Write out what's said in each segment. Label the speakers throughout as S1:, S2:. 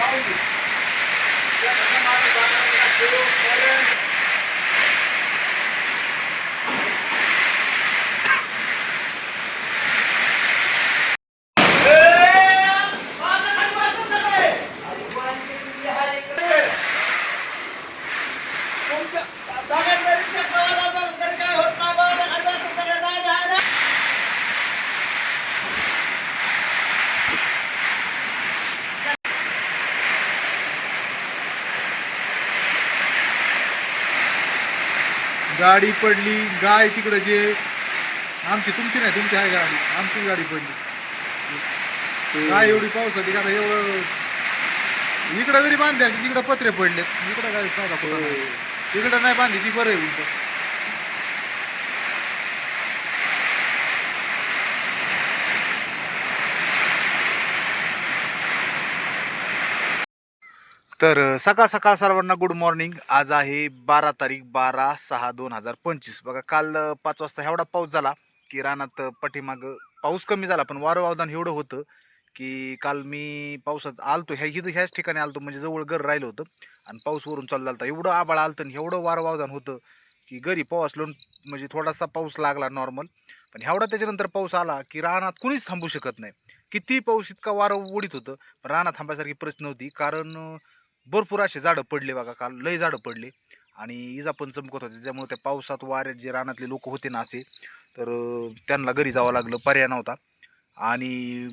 S1: Thank you. गाडी पडली गाय तिकडे जे आमची तुमची नाही तुमची आहे गाडी आमची गाडी पडली. काय एवढी पावसाची आता एवढं इकडं जरी बांधल्या तिकडं पत्रे पडलेत. इकडं काय नाही. तिकडं नाही बांधली ती बरं आहे तर सकाळ सकाळ सर्वांना गुड मॉर्निंग आज आहे बारा तारीख बारा सहा दोन हजार पंचवीस. बघा काल पाच वाजता एवढा पाऊस झाला की रानात पाठीमाग पाऊस कमी झाला. पण वारं वावदान एवढं होतं की काल मी पावसात आलतो. ह्या इथं ह्याच ठिकाणी आलतो म्हणजे जवळ घर राहिलं होतं. आणि पाऊस वरून चालू झाला एवढं आबाळ आलतं आणि एवढं वारं वावदान होतं की घरी पाऊस लोन म्हणजे थोडासा पाऊस लागला नॉर्मल पण एवढा त्याच्यानंतर पाऊस आला की रानात कुणीच थांबू शकत नाही. किती पाऊस इतका वारं उडीत होतं पण रानात थांबायसारखी प्रश्न होती कारण भरपूर असे झाडं पडले बघा काल लय झाडं पडले. आणि इजा पण चमकत होते त्यामुळे त्या पावसात वाऱ्यात जे रानातले लोक होते ना असे तर त्यांना घरी जावं लागलं पर्याय नव्हता. आणि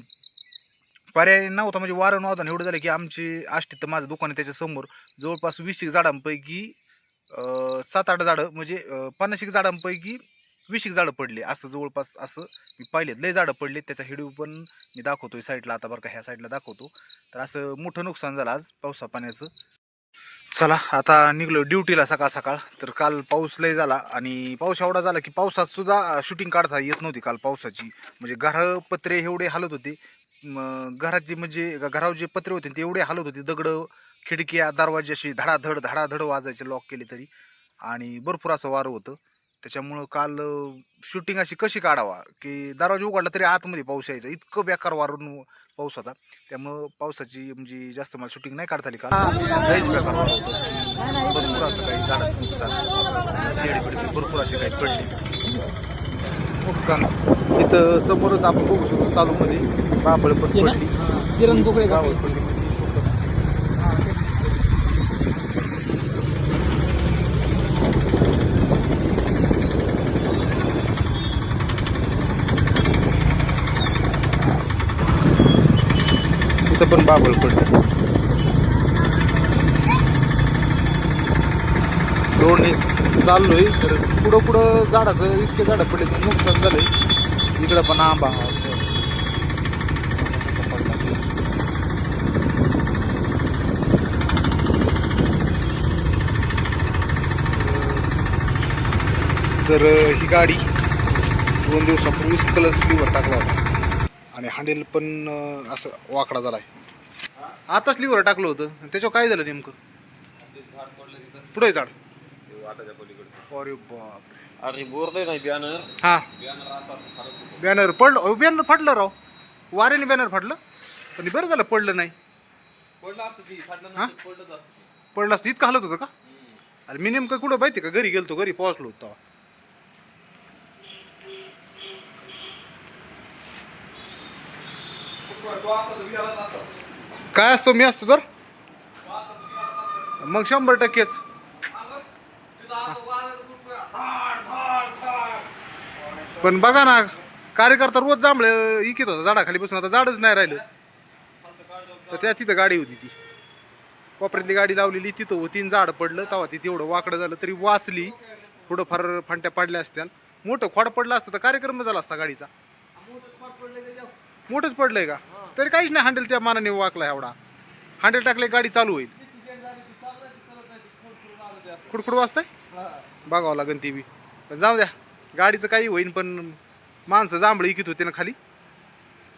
S1: पर्याय नव्हता म्हणजे वारं नव्हता आणि एवढं झालं की आमची आष्टीत तर माझं दुकान आहे त्याच्यासमोर जवळपास वीस एक झाडांपैकी सात आठ झाडं म्हणजे पन्नास एक झाडांपैकी वीस झाडं पडले. असं जवळपास असं मी पाहिलेत. लय झाडं पडले. त्याचा हिडिओ पण मी दाखवतोय साईडला. आता बरं का ह्या साईडला दाखवतो. तर असं मोठं नुकसान झालं आज पावसा पाण्याचं. चला आता निघलो ड्युटीला सकाळ सकाळ. तर काल पाऊस लय झाला आणि पाऊस एवढा झाला की पावसात सुद्धा शूटिंग काढता येत नव्हती काल पावसाची. म्हणजे घरं पत्रे एवढे हालत होते. घरात जे म्हणजे घरावर जे पत्रे होते ते एवढे हालत होते. दगडं खिडक्या दरवाजे अशी धडाधड धडाधड वाजायचे लॉक केले तरी. आणि भरपूर असं वारं होतं. त्याच्यामुळं काल शूटिंग अशी कशी काढावा? की दरवाजा उघडला तरी आतमध्ये पाऊस यायचा. इतकं बेकार वारून पाऊस होता. त्यामुळं पावसाची म्हणजे जास्त मला शूटिंग नाही काढता आली. काल लईच बेकार वार होतं. की भरपूर असं काही झाडाचं नुकसान शेड बिड भरपूर असे काही पडले. नुकसान. इथं समोरच आपण बघू शकतो चालू मध्ये बाबळ पण पडली.
S2: किरण का?
S1: पडली. इथं पण बाबळ पडलं. रोडने चाललोय तर पुढं पुढं झाडाचं इतके झाडं पडले तर नुकसान झालंय. इकडं पण आंबा तर ही गाडी दोन दिवसापूर्वीच कलर्स लिव्हर टाकला होता. आणि हँडल पण अं, असं वाकडा झालाय. आताच लिव्हर टाकलं होतं. आणि त्याच्यावर काय झालं नेमकं? पुढे झाड. अरे बाप
S2: अरे बोरले नाही बॅनर
S1: हा. बॅनर पडलं. बॅनर फाटलं राव. वाऱ्याने बॅनर फाटलं पण बरं झालं पडलं नाही.
S2: पडलं असतं ती फाटलं
S1: हा?
S2: नसेल, पडलं.
S1: पडलं असतं इतकं हालत होतं का? अरे मी नेमकं कुठं माहिती का? घरी गेलतो घरी पोहोचलो होतो तेव्हा.
S2: तो असता तर विहारात असता.
S1: काय असतो? मी असतो तर? मग शंभर टक्केच. पण बघा ना कार्यकर्ता रोज जांभळे इकित होता झाडाखाली बसून आता झाडच नाही राहिलं. तर त्या तिथं गाडी होती ती. कोपऱ्यातली गाडी लावलेली तिथं होती झाड पडलं. तेव्हा ती तेवढं वाकडं झालं तरी वाचली. थोडं फार फांट्या पडल्या असत्या. मोठं खोड पडलं असतं तर कार्यक्रम झाला असता गाडीचा.
S2: पडलं
S1: मोठंच पडलंय का? तरी काहीच नाही हँडल त्या मानाने वाकला एवढा. हँडल टाकले गाडी चालू होईल. खुडखुड वाजताय? बघावं लागेल ती बी. पण जाऊ द्या. गाडीचं काही होईन पण माणसं जांभळं इकित होते ना खाली.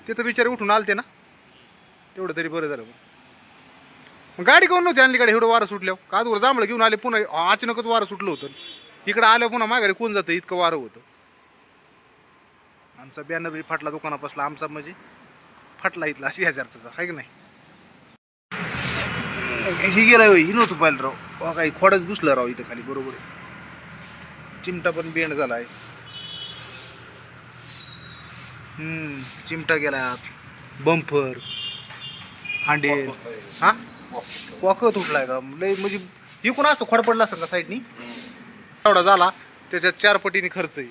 S1: ते तर बिचारे उठून आलते ना. तेवढं तरी बरं झालं मग. गाडी कोण नव्हती आणली गाडी? एवढं वारं सुटल्यावर. का अगोदर जांभळं घेऊन आले पुन्हा अचानकच वारं सुटलं होतं. इकडं आलं पुन्हा माघारी कोण जातं? इतकं वारं होतं. आमचा बॅनर फाटला दुकानापासला आमचा म्हणजे. फाटला इथला अशी हजारचा आहे की नाही? ही गेला ही नव्हतं पाहिलं राव. काही खोडच घुसलं राव इथं खाली बरोबर चिमटा पण बेंड झाला आहे हम्म चिमटा गेला बंफर हांडेल. हा? कॉक तुटलाय का? लय म्हणजे इकून असं खोड पडला असं का साईडनी? एवढा झाला त्याच्यात चार पटीने खर्च आहे.